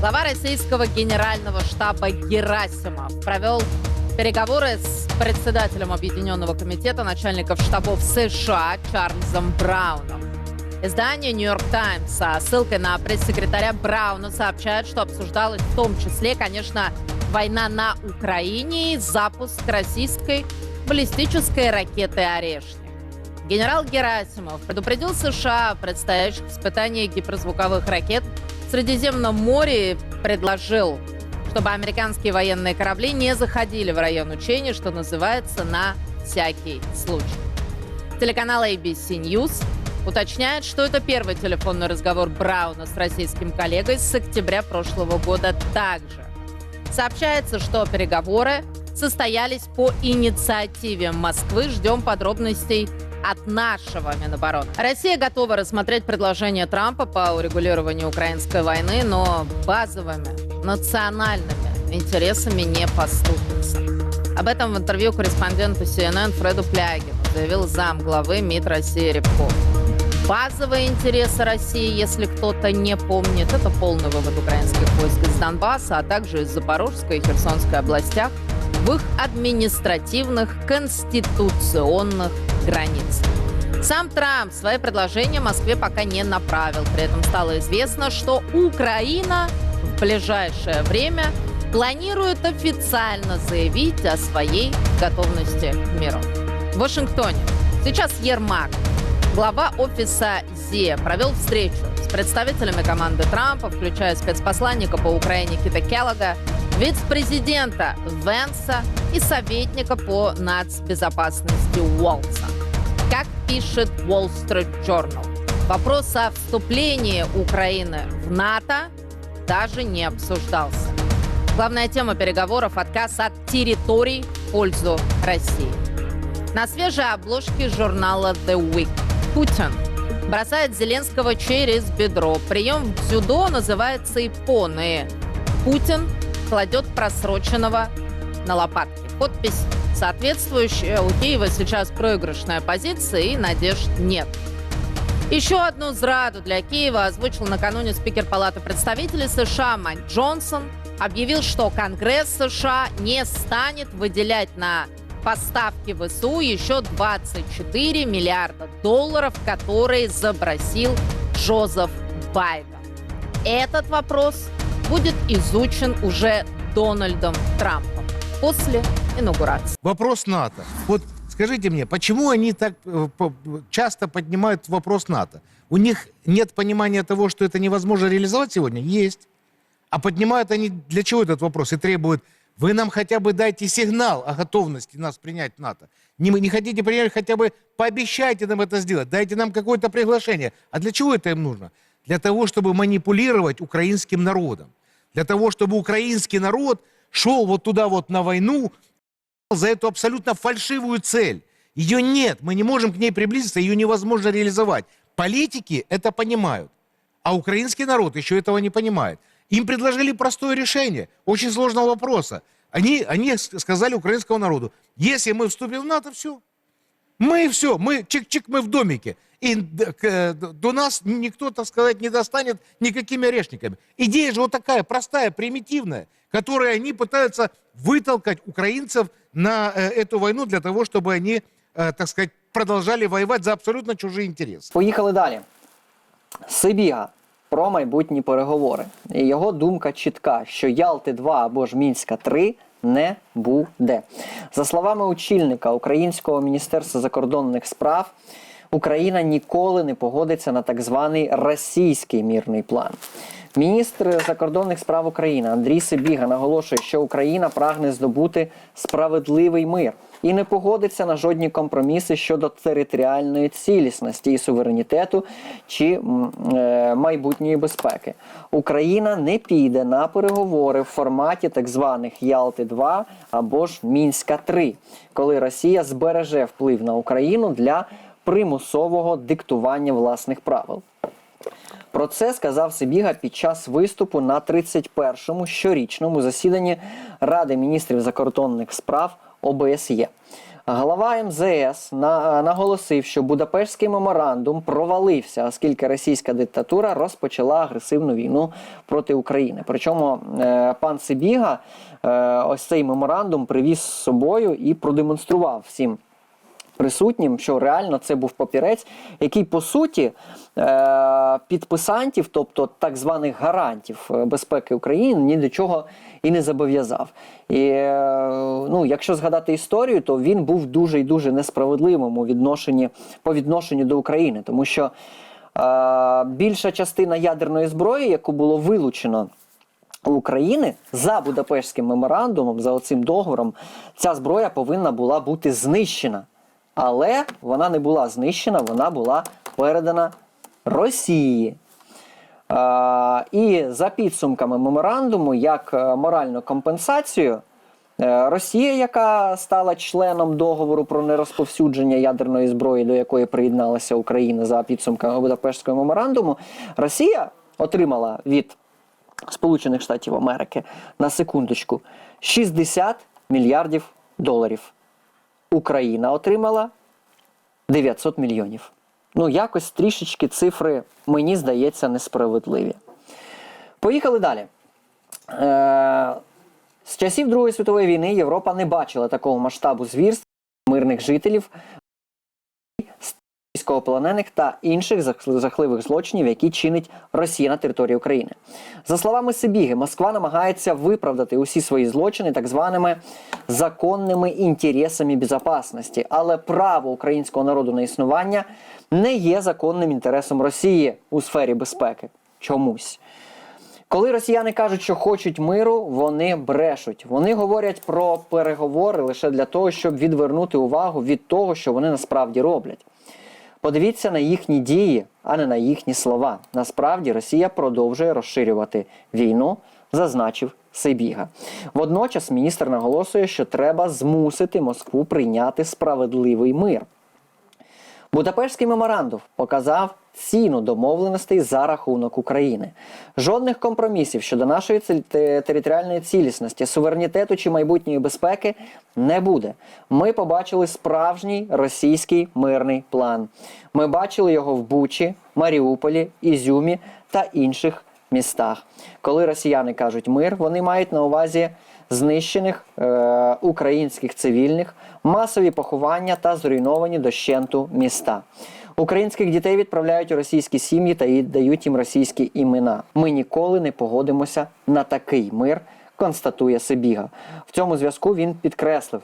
Глава российского генерального штаба Герасимов провел переговоры с председателем Объединенного комитета начальников штабов США Чарльзом Брауном. Издание «Нью-Йорк Таймс» со ссылкой на пресс-секретаря Брауна сообщает, что обсуждалось в том числе, конечно, война на Украине и запуск российской баллистической ракеты «Орешник». Генерал Герасимов предупредил США о предстоящих испытаниях гиперзвуковых ракет в Средиземном море предложил, чтобы американские военные корабли не заходили в район учений, что называется, на всякий случай. Телеканал ABC News уточняет, что это первый телефонный разговор Брауна с российским коллегой с октября прошлого года также. Сообщается, что переговоры состоялись по инициативе Москвы. Ждем подробностей от нашего Минобороны. Россия готова рассмотреть предложение Трампа по урегулированию украинской войны, но базовыми национальными интересами не поступится. Об этом в интервью корреспонденту CNN Фреду Плягину заявил зам главы МИД России Рябков. Базовые интересы России, если кто-то не помнит, это полный вывод украинских войск из Донбасса, а также из Запорожской и Херсонской областях в их административных конституционных границ. Сам Трамп свои предложения Москве пока не направил. При этом стало известно, что Украина в ближайшее время планирует официально заявить о своей готовности к миру. В Вашингтоне сейчас Ермак, глава офиса ЗИЭ, провел встречу с представителями команды Трампа, включая спецпосланника по Украине Кита Келлога, вице-президента Венса и советника по нацбезопасности Уолтса. Как пишет Wall Street Journal, вопрос о вступлении Украины в НАТО даже не обсуждался. Главная тема переговоров – отказ от территорий в пользу России. На свежей обложке журнала The Week Путин бросает Зеленского через бедро. Прием в дзюдо называется иппоны. Путин кладет просроченного на лопатки. Подпись соответствующая. У Киева сейчас проигрышная позиция и надежд нет. Еще одну зраду для Киева озвучил накануне спикер Палаты представителей США Майк Джонсон. Объявил, что Конгресс США не станет выделять на поставки ВСУ еще 24 миллиарда долларов, которые забросил Джозеф Байден. Этот вопрос будет изучен уже Дональдом Трампом после инаугурации. Вопрос НАТО. Вот скажите мне, почему они так э, часто поднимают вопрос НАТО? У них нет понимания того, что это невозможно реализовать сегодня? Есть. А поднимают они для чего этот вопрос и требуют, вы нам хотя бы дайте сигнал о готовности нас принять в НАТО. Не, не хотите принять, хотя бы пообещайте нам это сделать, дайте нам какое-то приглашение. А для чего это им нужно? Для того, чтобы манипулировать украинским народом. Для того, чтобы украинский народ шел вот туда вот на войну, за эту абсолютно фальшивую цель. Ее нет, мы не можем к ней приблизиться, ее невозможно реализовать. Политики это понимают, а украинский народ еще этого не понимает. Им предложили простое решение очень сложного вопроса. Они, они сказали украинскому народу, если мы вступим в НАТО, все. Мы все, мы чик-чик, мы в домике. И д- к- э, д- до нас никто, так сказать, не достанет никакими орешниками. Идея же вот такая простая, примитивная, которой они пытаются вытолкать украинцев на э, эту войну для того, чтобы они, э, так сказать, продолжали воевать за абсолютно чужие интересы. Поїхали далі. Сибіга про майбутні переговори. І його думка чітка, що Ялти 2 або ж Мінська 3 не буде. За словами очільника Українського міністерства закордонних справ, Україна ніколи не погодиться на так званий російський мірний план. Міністр закордонних справ України Андрій Сибіга наголошує, що Україна прагне здобути справедливий мир і не погодиться на жодні компроміси щодо територіальної цілісності і суверенітету чи е, майбутньої безпеки. Україна не піде на переговори в форматі так званих Ялти 2 або ж Мінська 3 коли Росія збереже вплив на Україну для примусового диктування власних правил. Про це сказав Сибіга під час виступу на 31-му щорічному засіданні Ради міністрів закордонних справ ОБСЄ. Глава МЗС на, наголосив, що Будапештський меморандум провалився, оскільки російська диктатура розпочала агресивну війну проти України. Причому е, пан Сибіга е, ось цей меморандум привіз з собою і продемонстрував всім присутнім, що реально це був папірець, який по суті е, підписантів, тобто так званих гарантів е, безпеки України, ні до чого і не зобов'язав. І е, ну, якщо згадати історію, то він був дуже і дуже несправедливим у відношенні по відношенню до України, тому що більша частина ядерної зброї, яку було вилучено. України за Будапештським меморандумом, за оцим договором, ця зброя повинна була бути знищена. Але вона не була знищена, вона була передана Росії. Е, і за підсумками меморандуму, як е, моральну компенсацію, е, Росія, яка стала членом договору про нерозповсюдження ядерної зброї, до якої приєдналася Україна за підсумками Будапештського меморандуму, Росія отримала від Сполучених Штатів Америки на секундочку 60 мільярдів доларів. Україна отримала 900 мільйонів. Ну, якось трішечки цифри, мені здається, несправедливі. Поїхали далі. Е, з часів Другої світової війни Європа не бачила такого масштабу звірств мирних жителів, військовополонених та інших зах- жахливих злочинів, які чинить Росія на території України. За словами Сибіги, Москва намагається виправдати усі свої злочини так званими законними інтересами безпечності, але право українського народу на існування не є законним інтересом Росії у сфері безпеки. Чомусь. Коли росіяни кажуть, що хочуть миру, вони брешуть. Вони говорять про переговори лише для того, щоб відвернути увагу від того, що вони насправді роблять. Подивіться на їхні дії, а не на їхні слова. Насправді Росія продовжує розширювати війну, зазначив Сибіга. Водночас міністр наголосує, що треба змусити Москву прийняти справедливий мир. Будапештський меморандум показав ціну домовленостей за рахунок України. Жодних компромісів щодо нашої територіальної цілісності, суверенітету чи майбутньої безпеки не буде. Ми побачили справжній російський мирний план. Ми бачили його в Бучі, Маріуполі, Ізюмі та інших містах. Коли росіяни кажуть мир, вони мають на увазі знищених е, українських цивільних, масові поховання та зруйновані дощенту міста. Українських дітей відправляють у російські сім'ї та дають їм російські імена. Ми ніколи не погодимося на такий мир, констатує Сибіга. В цьому зв'язку він підкреслив,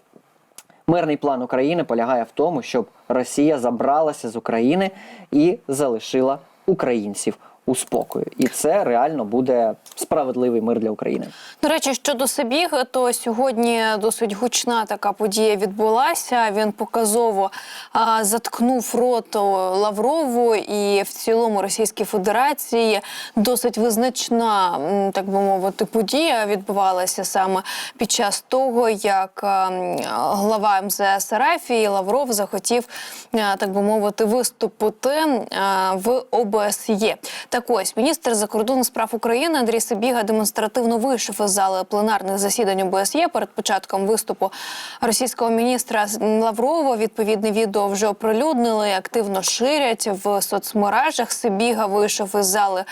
Мирний план України полягає в тому, щоб Росія забралася з України і залишила українців у спокою. І це реально буде справедливий мир для України. До речі, щодо Сибіги, то сьогодні досить гучна така подія відбулася. Він показово а, заткнув рот Лаврову і в цілому Російській Федерації досить визначна, так би мовити, подія відбувалася саме під час того, як а, глава МЗС РФ і Лавров захотів, а, так би мовити, виступити а, в ОБСЄ. Так ось міністр закордонних справ України Андрій Сибіга демонстративно вийшов із зали пленарних засідань ОБСЄ перед початком виступу російського міністра Лаврова. Відповідне відео вже оприлюднили, активно ширять в соцмережах. Сибіга вийшов із зали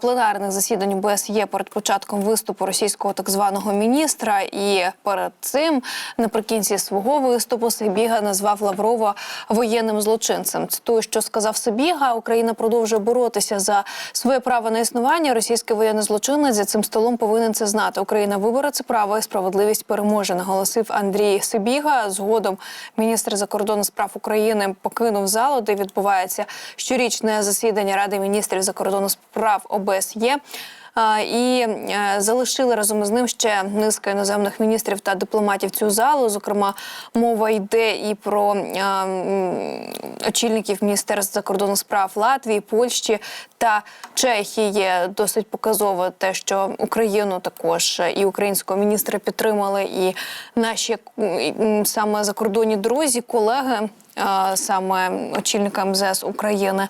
пленарних засідань ОБСЄ перед початком виступу російського так званого міністра. І перед цим, наприкінці свого виступу, Сибіга назвав Лаврова воєнним злочинцем. Цитую, що сказав Сибіга. Україна продовжує боротися за своє право на існування. Російський воєнний злочинець за цим столом повинен це знати. Україна вибере це право і справедливість переможе. Наголосив Андрій Сибіга. Згодом міністр закордонних справ України покинув залу, де відбувається щорічне засідання Ради міністрів закордонних справ ОБСЄ. І е, залишили разом із ним ще низка іноземних міністрів та дипломатів цю залу. Зокрема, мова йде і про е, очільників міністерств закордонних справ Латвії, Польщі та Чехії. Досить показово те, що Україну також і українського міністра підтримали, і наші саме закордонні друзі, колеги. е, Саме очільника МЗС України